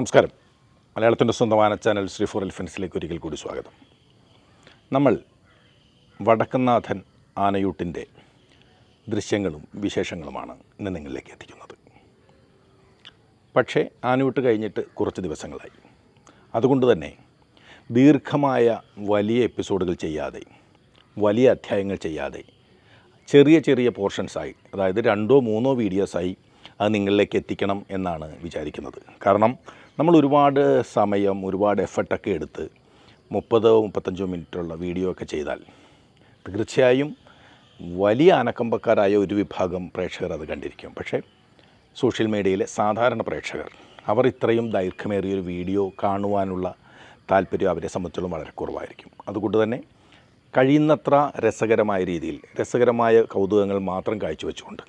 നമസ്കാരം. മലയാളത്തിന്റെ സ്വന്തമായ ചാനൽ ശ്രീ ഫോർ എലിഫൻസിലേക്ക് ഒരിക്കൽ കൂടി സ്വാഗതം. നമ്മൾ വടക്കനാഥൻ ആനയൂട്ടിന്റെ ദൃശ്യങ്ങളും വിശേഷങ്ങളുമാണ് ഇന്ന് നിങ്ങളിലേക്ക് എത്തിക്കുന്നത്. പക്ഷേ ആനയൂട്ട് കഴിഞ്ഞിട്ട് കുറച്ച് ദിവസങ്ങളായി. അതുകൊണ്ട് തന്നെ ദീർഘമായ വലിയ എപ്പിസോഡുകൾ ചെയ്യാതെ വലിയ അധ്യായങ്ങൾ ചെയ്യാതെ ചെറിയ ചെറിയ പോർഷൻസായി അതായത് രണ്ടോ മൂന്നോ വീഡിയോസായി അത് നിങ്ങളിലേക്ക് എത്തിക്കണം എന്നാണ് വിചാരിക്കുന്നത്. കാരണം നമ്മൾ ഒരുപാട് സമയം ഒരുപാട് എഫർട്ടൊക്കെ എടുത്ത് മുപ്പതോ മുപ്പത്തഞ്ചോ മിനിറ്റുള്ള വീഡിയോ ഒക്കെ ചെയ്താൽ തീർച്ചയായും വലിയ അനക്കമ്പക്കാരായ ഒരു വിഭാഗം പ്രേക്ഷകർ അത് കണ്ടിരിക്കും. പക്ഷേ സോഷ്യൽ മീഡിയയിലെ സാധാരണ പ്രേക്ഷകർ അവർ ഇത്രയും ദൈർഘ്യമേറിയൊരു വീഡിയോ കാണുവാനുള്ള താല്പര്യം അവരെ സംബന്ധിച്ചോളം വളരെ കുറവായിരിക്കും. അതുകൊണ്ട് തന്നെ കഴിയുന്നത്ര രസകരമായ രീതിയിൽ രസകരമായ കൗതുകങ്ങൾ മാത്രം കാഴ്ചവെച്ചുകൊണ്ട്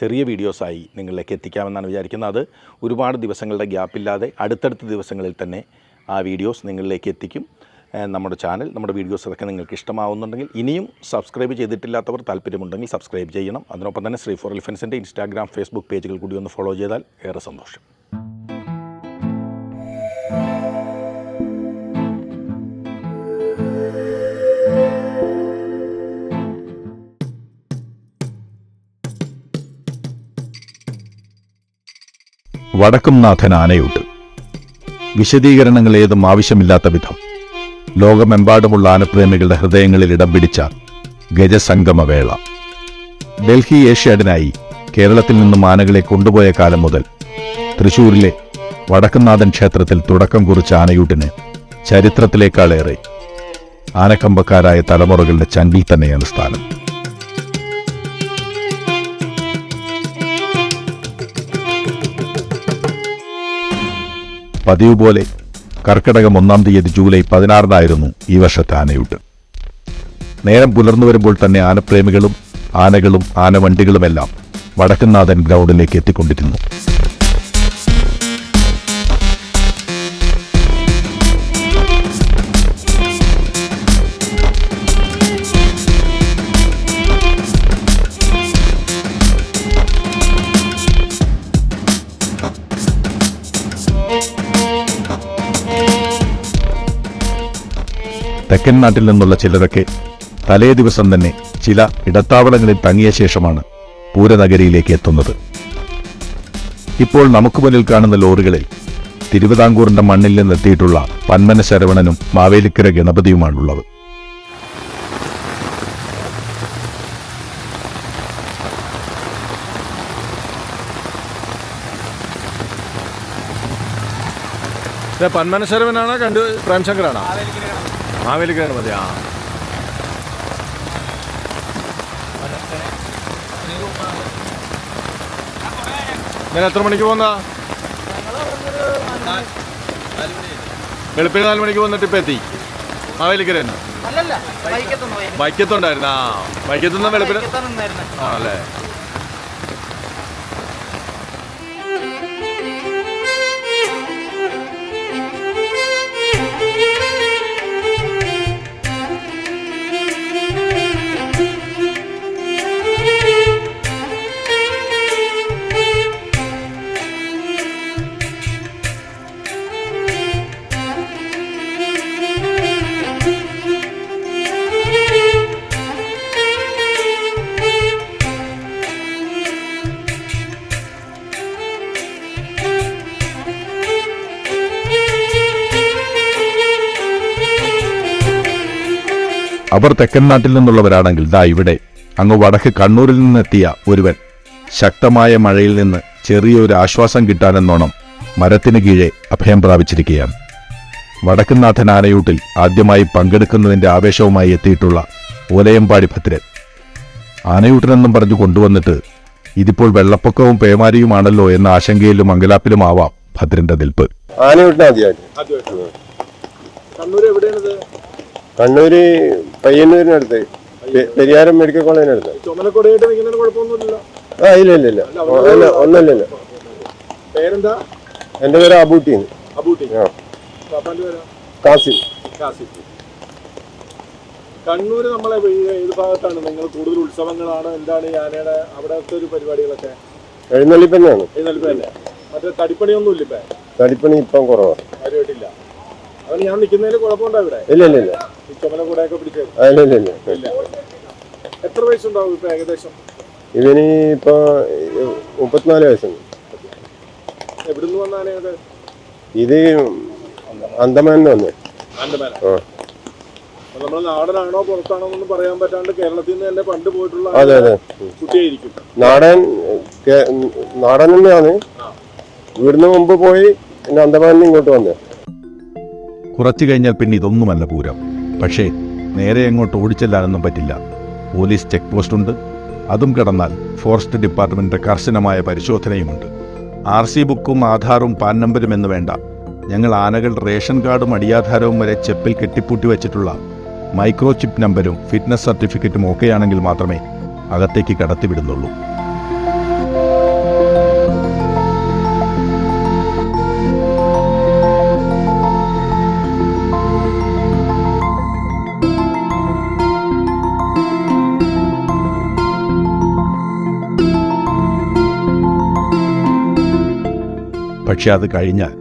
ചെറിയ വീഡിയോസായി നിങ്ങളിലേക്ക് എത്തിക്കാമെന്നാണ് വിചാരിക്കുന്നത്. അത് ഒരുപാട് ദിവസങ്ങളുടെ ഗ്യാപ്പില്ലാതെ അടുത്തടുത്ത ദിവസങ്ങളിൽ തന്നെ ആ വീഡിയോസ് നിങ്ങളിലേക്ക് എത്തിക്കും. നമ്മുടെ ചാനൽ നമ്മുടെ വീഡിയോസ് അതൊക്കെ നിങ്ങൾക്ക് ഇഷ്ടമാവുന്നുണ്ടെങ്കിൽ ഇനിയും സബ്സ്ക്രൈബ് ചെയ്തിട്ടില്ലാത്തവർ താല്പര്യമുണ്ടെങ്കിൽ സബ്സ്ക്രൈബ് ചെയ്യണം. അതിനൊപ്പം തന്നെ ശ്രീ ഫോർ എലിഫൻസിന്റെ ഇൻസ്റ്റാഗ്രാം ഫേസ്ബുക്ക് പേജുകൾ കൂടി ഒന്ന് ഫോളോ ചെയ്താൽ ഏറെ സന്തോഷം. വടക്കുംനാഥൻ ആനയൂട്ട്. വിശദീകരണങ്ങൾ ഏതും ആവശ്യമില്ലാത്ത വിധം. ലോകമെമ്പാടുമുള്ള ആനപ്രേമികളുടെ ഹൃദയങ്ങളിൽ ഇടം പിടിച്ച ഗജസംഗമവേള. ഡൽഹി ഏഷ്യാഡിനായി കേരളത്തിൽ നിന്നും ആനകളെ കൊണ്ടുപോയ കാലം മുതൽ തൃശൂരിലെ വടക്കുംനാഥൻ ക്ഷേത്രത്തിൽ തുടക്കം കുറിച്ച ആനയൂട്ടിന് ചരിത്രത്തിലേക്കാളേറെ ആനക്കമ്പക്കാരായ തലമുറകളുടെ ചങ്കിൽ തന്നെയാണ് സ്ഥാനം. പതിവ് പോലെ കർക്കിടകം ഒന്നാം തീയതി ജൂലൈ പതിനാറിനായിരുന്നു ഈ വർഷത്തെ ആനയൂട്ട്. നേരം പുലർന്നു വരുമ്പോൾ തന്നെ ആനപ്രേമികളും ആനകളും ആനവണ്ടികളുമെല്ലാം വടക്കുന്നാഥൻ ഗ്രൗണ്ടിലേക്ക് എത്തിക്കൊണ്ടിരുന്നു. തെക്കൻ നാട്ടിൽ നിന്നുള്ള ചിലരൊക്കെ തലേ ദിവസം തന്നെ ചില ഇടത്താവളങ്ങളിൽ തങ്ങിയ ശേഷമാണ് പൂരനഗരിയിലേക്ക് എത്തുന്നത്. ഇപ്പോൾ നമുക്ക് മുന്നിൽ കാണുന്ന ലോറികളിൽ തിരുവിതാംകൂറിന്റെ മണ്ണിൽ നിന്നെത്തിയിട്ടുള്ള പന്മന ശരവണനും മാവേലിക്കര ഗണപതിയുമാണുള്ളത്. പന്മനശരവനാണോ കണ്ടു പ്രേംശങ്കറാണോ മാവേലിക്കര മതി ആ ഞാൻ എത്ര മണിക്ക് പോന്നാ? വെളുപ്പിന് നാല് മണിക്ക് വന്നിട്ട് ഇപ്പം എത്തി. മാവേലിക്കര ബൈക്കത്തുണ്ടായിരുന്നാ? ആ വൈക്കത്തുനിന്ന് വെളുപ്പിന് ആണല്ലേ ആ അല്ലേ അവർ തെക്കൻ നാട്ടിൽ നിന്നുള്ളവരാണെങ്കിൽ ദാ ഇവിടെ. അങ്ങ് വടക്ക് കണ്ണൂരിൽ നിന്നെത്തിയ ഒരുവൻ. ശക്തമായ മഴയിൽ നിന്ന് ചെറിയൊരു ആശ്വാസം കിട്ടാനെന്നോണം മരത്തിന് കീഴെ അഭയം പ്രാപിച്ചിരിക്കുകയാണ് വടക്കുന്നാഥൻ ആനയൂട്ടിൽ ആദ്യമായി പങ്കെടുക്കുന്നതിന്റെ ആവേശവുമായി എത്തിയിട്ടുള്ള ഓലയമ്പാടി ഭദ്രൻ. ആനയൂട്ടിനെന്നും പറഞ്ഞു കൊണ്ടുവന്നിട്ട് ഇതിപ്പോൾ വെള്ളപ്പൊക്കവും പേമാരിയുമാണല്ലോ എന്ന ആശങ്കയിലും അങ്കലാപ്പിലും ആവാം ഭദ്രന്റെ നിൽപ്പ്. ആനയൂട്ടിന് ആദ്യമായിട്ട്. കണ്ണൂർ എവിടെയാണിത്? കണ്ണൂര് പയ്യന്നൂരിനടുത്ത്. പെരിയാരം മെഡിക്കൽ കോളേജിനടുത്ത്. നിൽക്കുന്നതിന് ആ ഇല്ല ഇല്ല ഇല്ല. ഒന്നല്ല എന്റെ പേരെന്താ? എന്റെ പേര് അബൂട്ടിന്ന് അബൂട്ടി ആ. കാസിം. കണ്ണൂര് നമ്മളെ ഏത് ഭാഗത്താണ് നിങ്ങൾ കൂടുതൽ ഉത്സവങ്ങളാണ് എന്താണ് ആനയുടെ അവിടത്തെ ഒരു പരിപാടികളൊക്കെ? എഴുന്നള്ളിപ്പ് തന്നെയാണ് എഴുന്നള്ളിപ്പ് തന്നെ മറ്റേ തടിപ്പണിയൊന്നും ഇല്ല ഇപ്പൊ? തടിപ്പണി ഇപ്പം കുറവാണ് കാര്യമായിട്ടില്ല. അതുകൊണ്ട് ഞാൻ നിൽക്കുന്നതിൽ കുഴപ്പമുണ്ടോ ഇവിടെ? ഇല്ല ഇല്ല ഇല്ല. ഇല്ല ഇല്ല ഇല്ല ഇല്ല. എത്ര വയസ്സുണ്ടാവും ഇപ്പൊ ഏകദേശം? ഇവന് ഇപ്പൊ മുപ്പത്തിനാല് വയസ്സുണ്ട്. എവിടുന്ന് വന്നാണ് ഇത്? ഇത് അന്തമാനിന്ന് വന്നേ. ആൻഡമാന ആ. അപ്പൊ നമ്മൾ നാടനാണോ പുറത്താണോ എന്നൊന്നും പറയാൻ പറ്റാണ്ട് കേരളത്തിൽ നിന്ന് തന്നെ പണ്ട് പോയിട്ടുള്ള അതെ അതെ. കുട്ടിയായിരിക്കും. നാടൻ നാടൻ തന്നെയാണ്. ഇവിടുന്ന് മുമ്പ് പോയി പിന്നെ അന്തമാനിൽ ഇങ്ങോട്ട് വന്നേ. കുറച്ചു കഴിഞ്ഞാൽ പിന്നെ ഇതൊന്നുമല്ല പൂരം. പക്ഷേ നേരെ അങ്ങോട്ട് ഓടിച്ചെല്ലാനൊന്നും പറ്റില്ല. പോലീസ് ചെക്ക് പോസ്റ്റ് ഉണ്ട് അതും കടന്നാൽ ഫോറസ്റ്റ് ഡിപ്പാർട്ട്മെന്റിന്റെ കർശനമായ പരിശോധനയുമുണ്ട്. ആർ സി ബുക്കും ആധാറും പാൻ നമ്പരും എന്ന് വേണ്ട. ഞങ്ങൾ ആനകൾ റേഷൻ കാർഡും അടിയാധാരവും വരെ ചെപ്പിൽ കെട്ടിപ്പൂട്ടി വെച്ചിട്ടുള്ള മൈക്രോചിപ്പ് നമ്പരും ഫിറ്റ്നസ് സർട്ടിഫിക്കറ്റും ഒക്കെയാണെങ്കിൽ മാത്രമേ അകത്തേക്ക് കടത്തിവിടുന്നുള്ളൂ. പക്ഷെ അത് കഴിഞ്ഞാൽ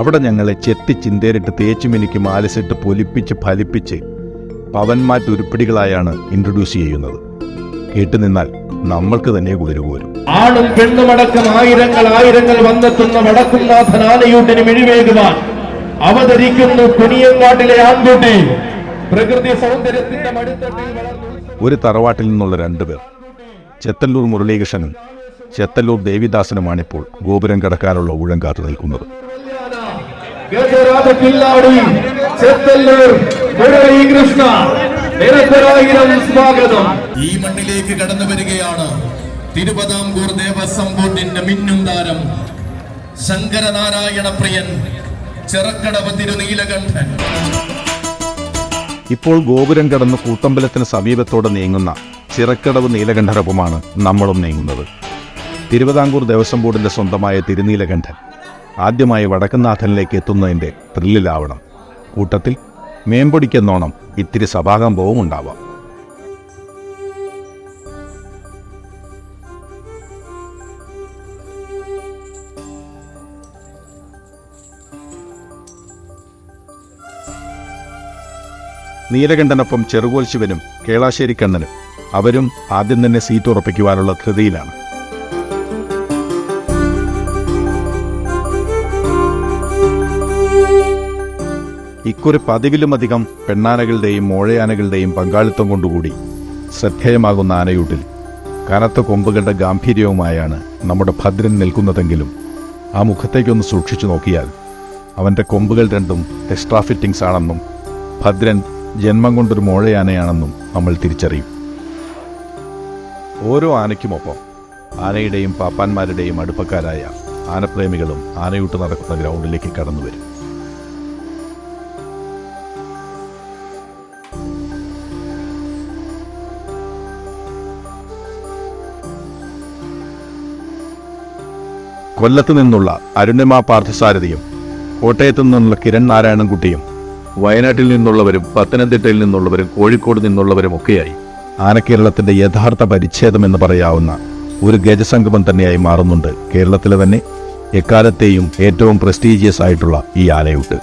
അവിടെ ഞങ്ങളെ ചെത്തി ചിന്തേരിട്ട് തേച്ചുമിനിക്ക് മാലസിട്ട് പൊലിപ്പിച്ച് ഫലിപ്പിച്ച് പവന്മാറ്റ് ഉരുപ്പിടികളായാണ് ഇൻട്രൊഡ്യൂസ് ചെയ്യുന്നത്. കേട്ടുനിന്നാൽ നമ്മൾക്ക് തന്നെ കുളിരുപോരും ആണും പെണ്ണുമടക്കം ആയിരങ്ങൾ ആയിരങ്ങൾ വന്നെത്തുന്ന വടക്കുംനാഥൻ ആനയൂട്ടിന് മിഴിവേകുവാൻ അവതരിക്കുന്നു കുനിയങ്കാട്ടിലെ ആൺകുട്ടി. പ്രകൃതി സൗന്ദര്യത്തിന്റെ ഒരു തറവാട്ടിൽ നിന്നുള്ള രണ്ടുപേർ ചെത്തല്ലൂർ മുരളീകൃഷ്ണനും ചെത്തല്ലൂർ ദേവിദാസനുമാണിപ്പോൾ ഗോപുരം കടക്കാനുള്ള ഊഴം കാത്തു നിൽക്കുന്നത്. സ്വാഗതം. ഈ മണ്ണിലേക്ക് കടന്നു വരികയാണ് തിരുവിതാംകൂർ ദേവസ്വം ബോർഡിന്റെ മിന്നും താരം ശങ്കരനാരായണ പ്രിയൻ ചെറുക്കടവ് തിരുനീലകണ്ഠൻ. ഇപ്പോൾ ഗോപുരം കടന്ന് കൂട്ടമ്പലത്തിന് സമീപത്തോടെ നീങ്ങുന്ന ചിറക്കടവ് നീലകണ്ഠനൊപ്പമാണ് നമ്മളും നീങ്ങുന്നത്. തിരുവിതാംകൂർ ദേവസ്വം ബോർഡിന്റെ സ്വന്തമായ തിരുനീലകണ്ഠൻ ആദ്യമായി വടക്കുന്നാഥനിലേക്ക് എത്തുന്നതിന്റെ ത്രില്ലിലാവണം. കൂട്ടത്തിൽ മേമ്പൊടിക്കെന്നോണം ഇത്തിരി സഭാകമ്പവും ഉണ്ടാവാം. നീലകണ്ഠനൊപ്പം ചെറുകോൽ ശിവനും കേളാശ്ശേരി കണ്ണനും അവരും ആദ്യം തന്നെ സീറ്റ് ഉറപ്പിക്കുവാനുള്ള ധൃതിയിലാണ്. ഇക്കുറി പതിവിലുമധികം പെണ്ണാനകളുടെയും മോഴയാനകളുടെയും പങ്കാളിത്തം കൊണ്ടുകൂടി ശ്രദ്ധേയമാകുന്ന ആനയൂട്ടിൽ കനത്ത കൊമ്പുകളുടെ ഗാംഭീര്യവുമായാണ് നമ്മുടെ ഭദ്രൻ നിൽക്കുന്നതെങ്കിലും ആ മുഖത്തേക്കൊന്ന് സൂക്ഷിച്ചു നോക്കിയാൽ അവന്റെ കൊമ്പുകൾ രണ്ടും എക്സ്ട്രാ ഫിറ്റിംഗ്സ് ആണെന്നും ഭദ്രൻ ജന്മം കൊണ്ടൊരു മോഴയാനയാണെന്നും നമ്മൾ തിരിച്ചറിയും. ഓരോ ആനയ്ക്കുമൊപ്പം ആനയുടെയും പാപ്പാന്മാരുടെയും അടുപ്പക്കാരായ ആനപ്രേമികളും ആനയൂട്ട് നടക്കുന്ന ഗ്രൗണ്ടിലേക്ക് കടന്നു വരും കൊല്ലത്ത് നിന്നുള്ള അരുണിമ പാർത്ഥസാരഥിയും കോട്ടയത്തു നിന്നുള്ള കിരൺ നാരായണൻകുട്ടിയും വയനാട്ടിൽ നിന്നുള്ളവരും പത്തനംതിട്ടയിൽ നിന്നുള്ളവരും കോഴിക്കോട് നിന്നുള്ളവരും ഒക്കെയായി ആനക്കേരളത്തിന്റെ യഥാർത്ഥ പരിച്ഛേദം എന്ന് പറയാവുന്ന ഒരു ഗജസംഗമം തന്നെയായി മാറുന്നുണ്ട് കേരളത്തിലെ തന്നെ എക്കാലത്തെയും ഏറ്റവും പ്രസ്റ്റീജിയസ് ആയിട്ടുള്ള ഈ ആനയൂട്ട്.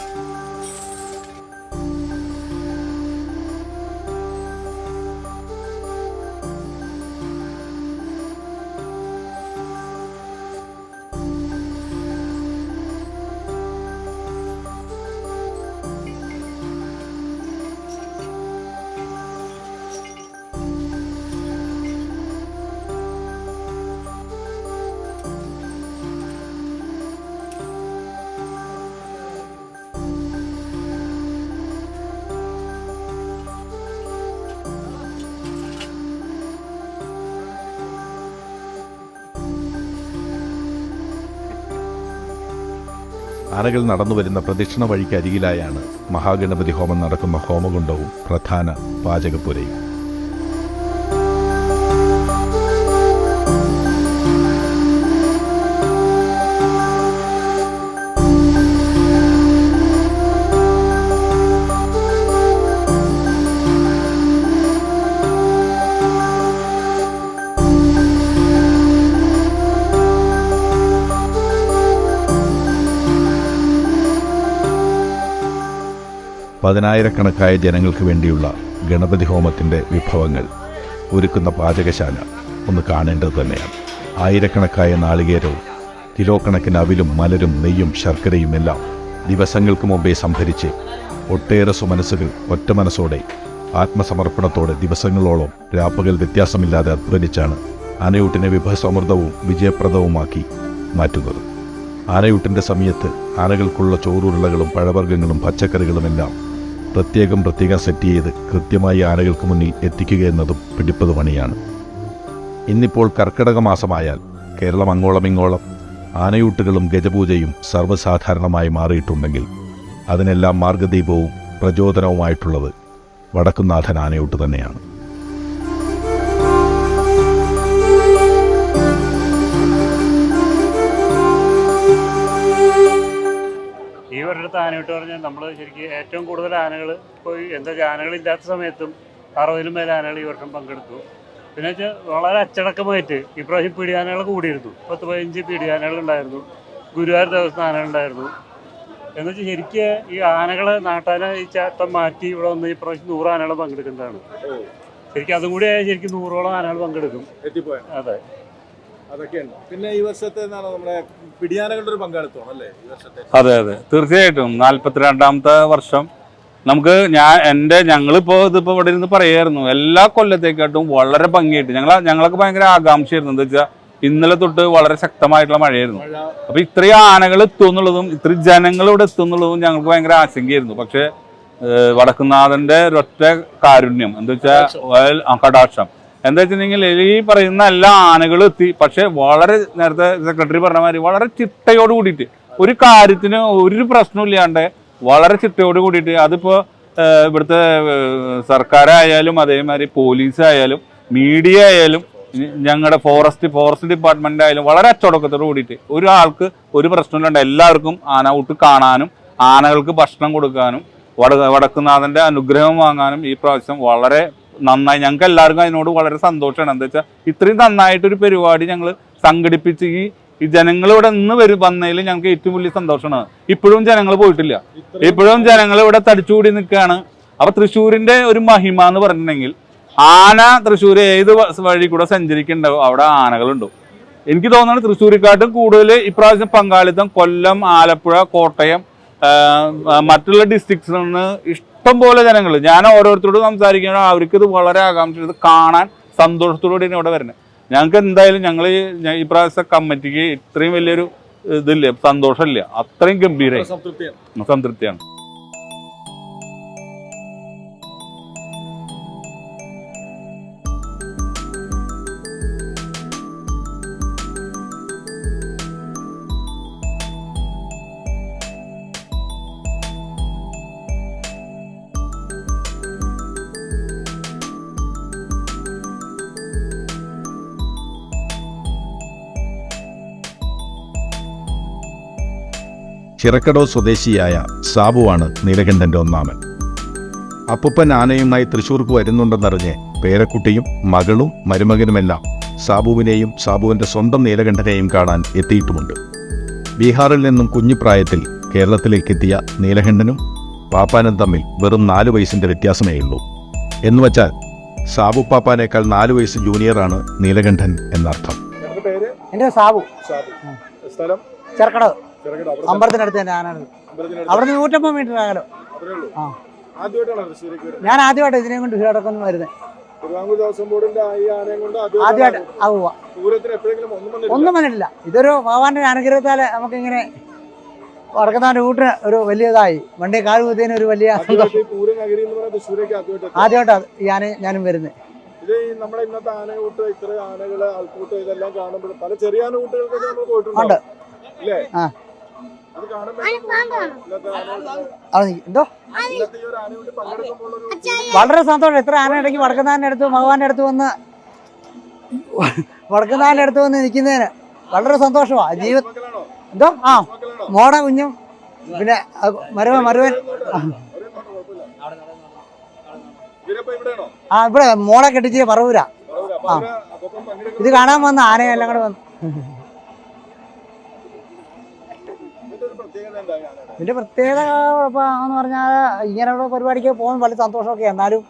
ആനകൾ നടന്നു വരുന്ന പ്രദക്ഷിണ വഴിക്കരികിലായാണ് മഹാഗണപതി ഹോമം നടക്കുന്ന ഹോമകുണ്ടവും പ്രധാന പാചകപ്പുരയും. പതിനായിരക്കണക്കായ ജനങ്ങൾക്ക് വേണ്ടിയുള്ള ഗണപതി ഹോമത്തിന്റെ വിഭവങ്ങൾ ഒരുക്കുന്ന പാചകശാല ഒന്ന് കാണേണ്ടത് തന്നെയാണ്. ആയിരക്കണക്കായ നാളികേരവും കിലോ കണക്കിന് അവിലും മലരും നെയ്യും ശർക്കരയും എല്ലാം ദിവസങ്ങൾക്ക് മുമ്പേ സംഭരിച്ച് ഒട്ടേറെ സുമനസ്സുകൾ ഒറ്റ മനസ്സോടെ ആത്മസമർപ്പണത്തോടെ ദിവസങ്ങളോളം രാപ്പകൽ വ്യത്യാസമില്ലാതെ അധ്വാനിച്ചാണ് ആനയൂട്ടിനെ വിഭവസമൃദ്ധവും വിജയപ്രദവുമാക്കി മാറ്റുന്നത്. ആനയൂട്ടിന്റെ സമയത്ത് ആനകൾക്കുള്ള ചോറുരുളകളും പഴവർഗങ്ങളും പച്ചക്കറികളുമെല്ലാം പ്രത്യേകം പ്രത്യേകം സെറ്റ് ചെയ്ത് കൃത്യമായി ആനകൾക്ക് മുന്നിൽ എത്തിക്കുക എന്നതും പിടിപ്പത് പണിയാണ്. ഇന്നിപ്പോൾ കർക്കിടക മാസമായാൽ കേരളം അങ്ങോളം ഇങ്ങോളം ആനയൂട്ടുകളും ഗജപൂജയും സർവസാധാരണമായി മാറിയിട്ടുണ്ടെങ്കിൽ അതിനെല്ലാം മാർഗദീപവും പ്രചോദനവുമായിട്ടുള്ളത് വടക്കുന്നാഥൻ ആനയൂട്ട് തന്നെയാണ്. ഈ ഒരിടത്ത് ആനയിട്ട് പറഞ്ഞാൽ നമ്മൾ ശരിക്കും ഏറ്റവും കൂടുതൽ ആനകൾ ഇപ്പോൾ എന്താ ആനകളില്ലാത്ത സമയത്തും അറുപതിലും മേലെ ആനകൾ ഈ വർഷം പങ്കെടുത്തു. പിന്നെ വെച്ചാൽ വളരെ അച്ചടക്കമായിട്ട് ഇപ്രാവശ്യം പിടിയാനകൾ കൂടിയിരുന്നു. പത്ത് പതിനഞ്ച് പിടിയാനകൾ ഉണ്ടായിരുന്നു. ഗുരുവായൂർ ദിവസം ആനകളുണ്ടായിരുന്നു എന്ന് വെച്ചാൽ ശരിക്കും ഈ ആനകളെ നാട്ടാന ഈ ചാട്ടം മാറ്റി ഇവിടെ വന്ന് ഈ പ്രാവശ്യം നൂറ് ആനകൾ പങ്കെടുക്കേണ്ടതാണ് ശരിക്കും അതും കൂടി ആയാൽ ശരിക്കും നൂറോളം ആനകൾ പങ്കെടുക്കും. അതെ. അതൊക്കെയുണ്ട്. പിന്നെ ഈ വർഷത്തെ നമ്മുടെ പിടിയാനകളുടെ ഒരു പങ്കാളിത്തമാണ് അല്ലേ? ഈ വർഷത്തെ. അതെ അതെ. തീർച്ചയായിട്ടും. നാല്പത്തിരണ്ടാമത്തെ വർഷം നമുക്ക് ഞാൻ എന്റെ ഞങ്ങളിപ്പോൾ ഇതിപ്പോൾ ഇവിടെ ഇരുന്ന് പറയായിരുന്നു. എല്ലാ കൊല്ലത്തേക്കാട്ടും വളരെ ഭംഗിയായിട്ട് ഞങ്ങൾ ഞങ്ങളൊക്കെ ഭയങ്കര ആകാംക്ഷയായിരുന്നു. എന്താ വെച്ചാൽ ഇന്നലെ തൊട്ട് വളരെ ശക്തമായിട്ടുള്ള മഴയായിരുന്നു. അപ്പോൾ അപ്പൊ ഇത്രയും ആനകൾ എത്തും എന്നുള്ളതും ഇത്രയും ജനങ്ങൾ ഇവിടെ എത്തും എന്നുള്ളതും ഞങ്ങൾക്ക് ഭയങ്കര ആശങ്കയായിരുന്നു. പക്ഷേ ഏഹ് വടക്കുന്നാഥന്റെ ഒരൊറ്റ കാരുണ്യം എന്താ വെച്ചാൽ കടാക്ഷം. എന്താ വെച്ചിട്ടുണ്ടെങ്കിൽ ഈ പറയുന്ന എല്ലാ ആനകളും എത്തി. പക്ഷെ വളരെ നേരത്തെ സെക്രട്ടറി പറഞ്ഞ മാതിരി വളരെ ചിട്ടയോട് കൂടിയിട്ട് ഒരു കാര്യത്തിന് ഒരു പ്രശ്നമില്ലാണ്ട് വളരെ ചിട്ടയോട് കൂടിയിട്ട് അതിപ്പോ ഏഹ് ഇവിടുത്തെ സർക്കാരായാലും അതേമാതിരി പോലീസ് ആയാലും മീഡിയ ആയാലും ഞങ്ങളുടെ ഫോറസ്റ്റ് ഫോറസ്റ്റ് ഡിപ്പാർട്ട്മെന്റ് ആയാലും വളരെ അച്ചടക്കത്തോട് കൂടിയിട്ട് ഒരാൾക്ക് ഒരു പ്രശ്നമില്ലാണ്ട് എല്ലാവർക്കും ആന ഊട്ട് കാണാനും ആനകൾക്ക് ഭക്ഷണം കൊടുക്കാനും വട വടക്കുന്നാഥന്റെ അനുഗ്രഹം വാങ്ങാനും ഈ പ്രാവശ്യം വളരെ നന്നായി. ഞങ്ങൾക്ക് എല്ലാവർക്കും അതിനോട് വളരെ സന്തോഷമാണ്. എന്താ വെച്ചാൽ ഇത്രയും നന്നായിട്ടൊരു പരിപാടി ഞങ്ങൾ സംഘടിപ്പിച്ച് ഈ ഈ ജനങ്ങൾ ഇവിടെ നിന്ന് വരും വന്നതിൽ ഞങ്ങൾക്ക് ഏറ്റവും വലിയ സന്തോഷമാണ്. ഇപ്പോഴും ജനങ്ങൾ പോയിട്ടില്ല. ഇപ്പോഴും ജനങ്ങൾ ഇവിടെ തടിച്ചുകൂടി നിൽക്കുകയാണ്. അപ്പൊ തൃശ്ശൂരിന്റെ ഒരു മഹിമ എന്ന് പറഞ്ഞിട്ടുണ്ടെങ്കിൽ ആന തൃശ്ശൂർ ഏത് വഴി കൂടെ സഞ്ചരിക്കുന്നുണ്ടാവും? അവിടെ ആനകളുണ്ടോ. എനിക്ക് തോന്നുന്നത് തൃശ്ശൂരിക്കാട്ടും കൂടുതൽ ഇപ്രാവശ്യം പങ്കാളിത്തം കൊല്ലം ആലപ്പുഴ കോട്ടയം മറ്റുള്ള ഡിസ്ട്രിക്ട്സിൽ നിന്ന് ഇഷ്ടം പോലെ ജനങ്ങൾ ഞാൻ ഓരോരുത്തരോട് സംസാരിക്കുമ്പോൾ അവർക്ക് ഇത് വളരെ ആകാംക്ഷ ഇത് കാണാൻ സന്തോഷത്തോടെ ഇവിടെ വരുന്നത് ഞങ്ങൾക്ക് എന്തായാലും ഞങ്ങൾ ഈ പ്രാവശ്യത്തെ കമ്മിറ്റിക്ക് ഇത്രയും വലിയൊരു ഇതില്ല സന്തോഷമില്ല. അത്രയും ഗംഭീരമായി സംതൃപ്തിയാണ്. ചിറക്കടോ സ്വദേശിയായ സാബുവാണ് നീലകണ്ഠന്റെ ഒന്നാമൻ. അപ്പൂപ്പൻ ആനയുമായി തൃശ്ശൂർക്ക് വരുന്നുണ്ടെന്നറിഞ്ഞ് പേരക്കുട്ടിയും മകളും മരുമകനുമെല്ലാം സാബുവിനെയും സാബുവിന്റെ സ്വന്തം നീലകണ്ഠനെയും കാണാൻ എത്തിയിട്ടുമുണ്ട്. ബീഹാറിൽ നിന്നും കുഞ്ഞുപ്രായത്തിൽ കേരളത്തിലേക്കെത്തിയ നീലകണ്ഠനും പാപ്പാനും തമ്മിൽ വെറും നാല് വയസ്സിന്റെ വ്യത്യാസമേ ഉള്ളൂ എന്നുവച്ചാൽ സാബു പാപ്പാനേക്കാൾ നാല് വയസ്സ് ജൂനിയറാണ് നീലകണ്ഠൻ എന്നർത്ഥം. എന്റെ സാബു. സ്ഥലം? ചെറുക്കടവ്. അമ്പലത്തിനടുത്ത് തന്നെ ആനാണ് അവിടെ നിന്ന് നൂറ്റമ്പത് മീറ്റർ അകലം. ആ. ഞാൻ ആദ്യമായിട്ട് ഇതിനെയും കൊണ്ട് കീഴടക്കൊന്നും വരുന്നത് തിരുവാങ്കൂർ ദേവസ്വം ബോർഡിന്റെ ഈ ആനയും കൊണ്ട് ആദ്യമായിട്ട് ആവുക ഒന്നും വന്നിട്ടില്ല? ഇതൊരു ഭഗവാന്റെ അനുഗ്രഹത്താൽ നമുക്കിങ്ങനെ വടക്കുന്നവന്റെ വീട്ടിന് ഒരു വലിയതായി. വണ്ടി കാൽ കുത്തിയതിന് ഒരു വലിയ. ആദ്യമായിട്ടാണ് ഈ ആന ഞാനും വരുന്നത് നമ്മുടെ ഇന്നത്തെ ആനകൂട്ട് ഇത്ര ആനകൾ ആൾക്കൂട്ട് ഇതെല്ലാം കാണുമ്പോൾ പല ചെറിയ ആനകൂട്ടുകൾക്കൊക്കെ നമ്മൾ പോയിട്ടുണ്ട് എന്തോ? വളരെ സന്തോഷം. എത്ര ആന ഇടയ്ക്ക് വടക്കുന്നാന്റെ അടുത്ത് ഭഗവാന്റെ അടുത്ത് വന്ന് വടക്കുന്നാന്റെ അടുത്ത് വന്ന് നിൽക്കുന്നതിന് വളരെ സന്തോഷമാണ് ജീവ മക്കളാണോ? എന്തോ? ആ മോടെ കുഞ്ഞും പിന്നെ മരുവൻ മരുവൻ ആ ഇവിടെ മോളെ കെട്ടിച്ച് പറവൂരാ. ആ. ഇത് കാണാൻ വന്ന ആനയെല്ലാം കൂടെ വന്ന്. ഇതിന്റെ പ്രത്യേകത എന്ന് പറഞ്ഞാൽ ഇങ്ങനെയുള്ള പരിപാടിക്ക് പോകാൻ വളരെ സന്തോഷമൊക്കെ. എന്നാലും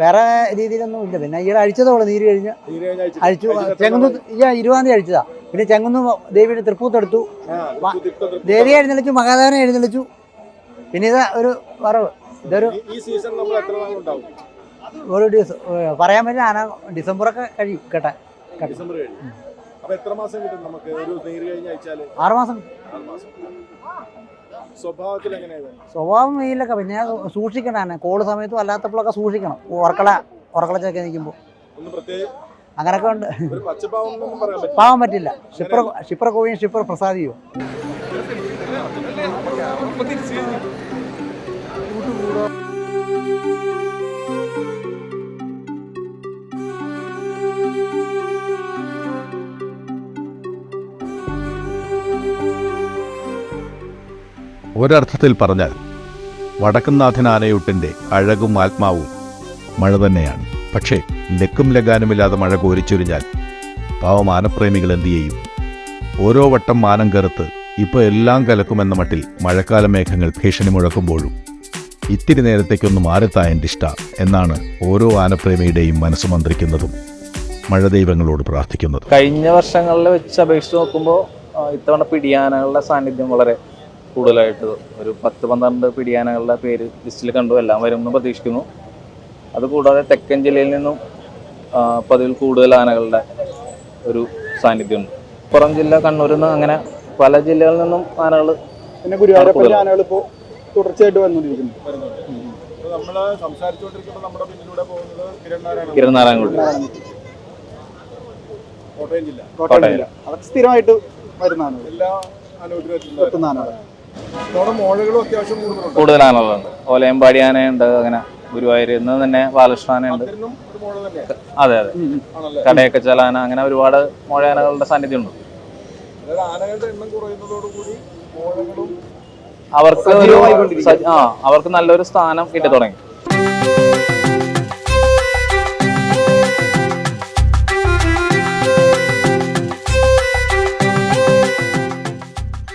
വേറെ രീതിയിലൊന്നും ഇല്ല. പിന്നെ ഈയിടെ അഴിച്ചതേ ഉള്ളൂ നീര് കഴിഞ്ഞ്. അഴിച്ചു. ചെങ്ങുന്നു? ഈ ഇരുപതാം തീയതി അഴിച്ചതാ. പിന്നെ ചെങ്ങുന്നു ദേവിയുടെ തൃപ്പൂത്തെടുത്തു. ദേവിയെ എഴുന്നള്ളിച്ചു മഹാദേവനെ എഴുന്നള്ളിച്ചു. പിന്നെ ഇത് ഒരു വറവ്. ഇതൊരു ഒരു പറയാൻ പറ്റില്ല ആന ഡിസംബറൊക്കെ കഴിയും കേട്ടെ. ഡിസംബർ കഴിഞ്ഞു അപ്പൊ എത്ര മാസം കിട്ടും നമുക്ക് ഒരു നീര് കഴിഞ്ഞ അയച്ചാൽ? ആറ് മാസം. ആറ് മാസം. സ്വഭാവത്തിൽ എങ്ങനെയാണ് സ്വഭാവം വെയിലൊക്കെ പിന്നെ സൂക്ഷിക്കണം കോൾ സമയത്തും അല്ലാത്തപ്പോഴൊക്കെ സൂക്ഷിക്കണം. ഉറക്കള ഉറക്കളച്ചൊക്കെ നിൽക്കുമ്പോൾ ഒന്ന് പ്രത്യേക അങ്ങനൊക്കെ ഉണ്ട്. ഒരു പച്ചപ്പാവം പറയാൻ പറ്റില്ല. പാവാൻ പറ്റില്ല. ക്ഷിപ്ര ക്ഷിപ്ര കോഴിയും ഷിപ്ര പ്രസാദിയോ? ഒരർത്ഥത്തിൽ പറഞ്ഞാൽ വടക്കുംനാഥൻ ആനയൂട്ടിന്റെ അഴകും ആത്മാവും മഴ തന്നെയാണ്. പക്ഷേ ലക്കും ലഗാനുമില്ലാതെ മഴ കോരിച്ചൊരിഞ്ഞാൽ പാവം ആനപ്രേമികൾ എന്തു ചെയ്യും? ഓരോ വട്ടം മാനം കറുത്ത് ഇപ്പോൾ എല്ലാം കലക്കുമെന്ന മട്ടിൽ മഴക്കാല മേഘങ്ങൾ ഭീഷണി മുഴക്കുമ്പോഴും ഇത്തിരി നേരത്തേക്കൊന്ന് എന്റെ ഇഷ്ട എന്നാണ് ഓരോ ആനപ്രേമിയുടെയും മനസ്സ് മന്ത്രിക്കുന്നതും മഴ ദൈവങ്ങളോട് പ്രാർത്ഥിക്കുന്നതും. കഴിഞ്ഞ വർഷങ്ങളിൽ വെച്ച് അപേക്ഷിച്ച് നോക്കുമ്പോൾ ഇത്തവണ പിടിയാനകളുടെ സാന്നിധ്യം വളരെ കൂടുതലായിട്ട് ഒരു പത്ത് പന്ത്രണ്ട് പിടിയാനകളുടെ പേര് ലിസ്റ്റിൽ കണ്ടു. എല്ലാം വരും വരുമെന്ന് പ്രതീക്ഷിക്കുന്നു. അതുകൂടാതെ തെക്കൻ ജില്ലയിൽ നിന്നും പതിൽ പതിവിൽ കൂടുതൽ ആനകളുടെ ഒരു സാന്നിധ്യമുണ്ട് പുറം ജില്ല കണ്ണൂരിൽ നിന്ന് അങ്ങനെ പല ജില്ലകളിൽ നിന്നും ആനകൾ പിന്നെ ഗുരുവായൂരപ്പള്ളി കൂടുതൽ. ആനകൾ ഇപ്പോ തുടർച്ചയായിട്ട് വന്നുകൊണ്ടിരിക്കുന്നു. കോട്ടയം ജില്ല. കോട്ടയം ജില്ല. അതൊക്കെ സ്ഥിരമായിട്ട് വരുന്നതാണ് എല്ലാ എത്തുന്നതാണ് കൂടുതൽ ഓലയമ്പാടി ആനയുണ്ട് അങ്ങനെ ഗുരുവായൂർ ഇന്ന് തന്നെ ബാലകൃഷ്ണാനയുണ്ട് അതെ അതെ. ആണല്ലേ? കടയക്കച്ചാൽ അങ്ങനെ ഒരുപാട് മോഴയാനകളുടെ സാന്നിധ്യമുണ്ട്. അവർക്ക് ഒരു ആ അവർക്ക് നല്ലൊരു സ്ഥാനം കിട്ടി തുടങ്ങി.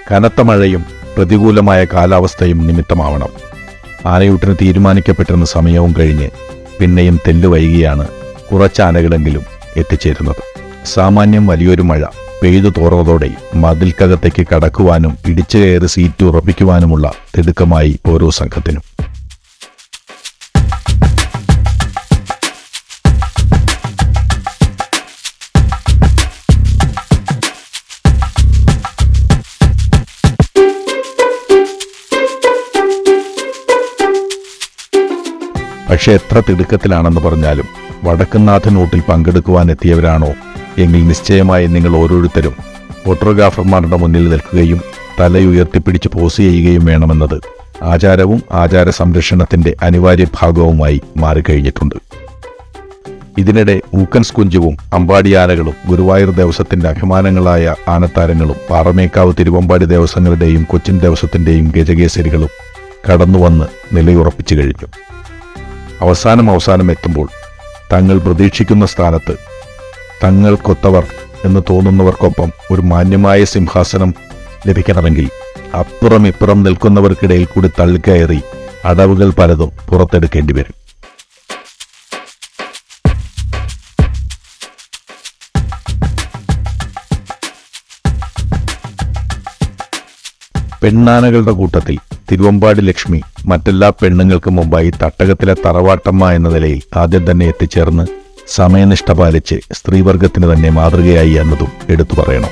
കനത്ത മഴയും പ്രതികൂലമായ കാലാവസ്ഥയും നിമിത്തമാവണം. ആനയൂട്ടിന് തീരുമാനിക്കപ്പെട്ടിരുന്ന സമയവും കഴിഞ്ഞ് പിന്നെയും തെല്ലു വൈകിയാണ് കുറച്ച് ആനകളെങ്കിലും എത്തിച്ചേരുന്നത്. സാമാന്യം വലിയൊരു മഴ പെയ്തു തോർന്നതോടെ മതിൽക്കകത്തേക്ക് കടക്കുവാനും ഇടിച്ചു കയറി സീറ്റ് ഉറപ്പിക്കുവാനുമുള്ള തിടുക്കമായി ഓരോ സംഘത്തിനും. പക്ഷെ എത്ര തിടുക്കത്തിലാണെന്ന് പറഞ്ഞാലും വടക്കുന്നാഥൻ വോട്ടിൽ പങ്കെടുക്കുവാൻ എത്തിയവരാണോ എങ്കിൽ നിശ്ചയമായി നിങ്ങൾ ഓരോരുത്തരും ഫോട്ടോഗ്രാഫർമാരുടെ മുന്നിൽ നിൽക്കുകയും തലയുയർത്തിപ്പിടിച്ച് പോസ് ചെയ്യുകയും വേണമെന്നത് ആചാരവും ആചാര സംരക്ഷണത്തിന്റെ അനിവാര്യ ഭാഗവുമായി മാറിക്കഴിഞ്ഞിട്ടുണ്ട്. ഇതിനിടെ ഊക്കൻസ് കുഞ്ചുവും അമ്പാടിയാനകളും ഗുരുവായൂർ ദേവസ്വത്തിന്റെ അഭിമാനങ്ങളായ ആനത്താരങ്ങളും പാറമേക്കാവ് തിരുവമ്പാടി ദേവസ്വങ്ങളുടെയും കൊച്ചിൻ ദേവസ്വത്തിന്റെയും ഗജകേസരികളും കടന്നുവന്ന് നിലയുറപ്പിച്ചു കഴിഞ്ഞു. അവസാനം അവസാനം എത്തുമ്പോൾ തങ്ങൾ പ്രതീക്ഷിക്കുന്ന സ്ഥാനത്ത് തങ്ങൾക്കൊത്തവർ എന്ന് തോന്നുന്നവർക്കൊപ്പം ഒരു മാന്യമായ സിംഹാസനം ലഭിക്കണമെങ്കിൽ അപ്പുറം ഇപ്പുറം നിൽക്കുന്നവർക്കിടയിൽ കൂടി തള്ളിക്കയറി അടവുകൾ പലതും പുറത്തെടുക്കേണ്ടി വരും. പെണ്ണാനകളുടെ കൂട്ടത്തിൽ തിരുവമ്പാടി ലക്ഷ്മി മറ്റെല്ലാ പെണ്ണുങ്ങൾക്കും മുമ്പായി തട്ടകത്തിലെ തറവാട്ടമ്മ എന്ന നിലയിൽ ആദ്യം തന്നെ എത്തിച്ചേർന്ന് സമയനിഷ്ഠ പാലിച്ച് സ്ത്രീവർഗത്തിന് തന്നെ മാതൃകയായി എന്നതും എടുത്തു പറയണം.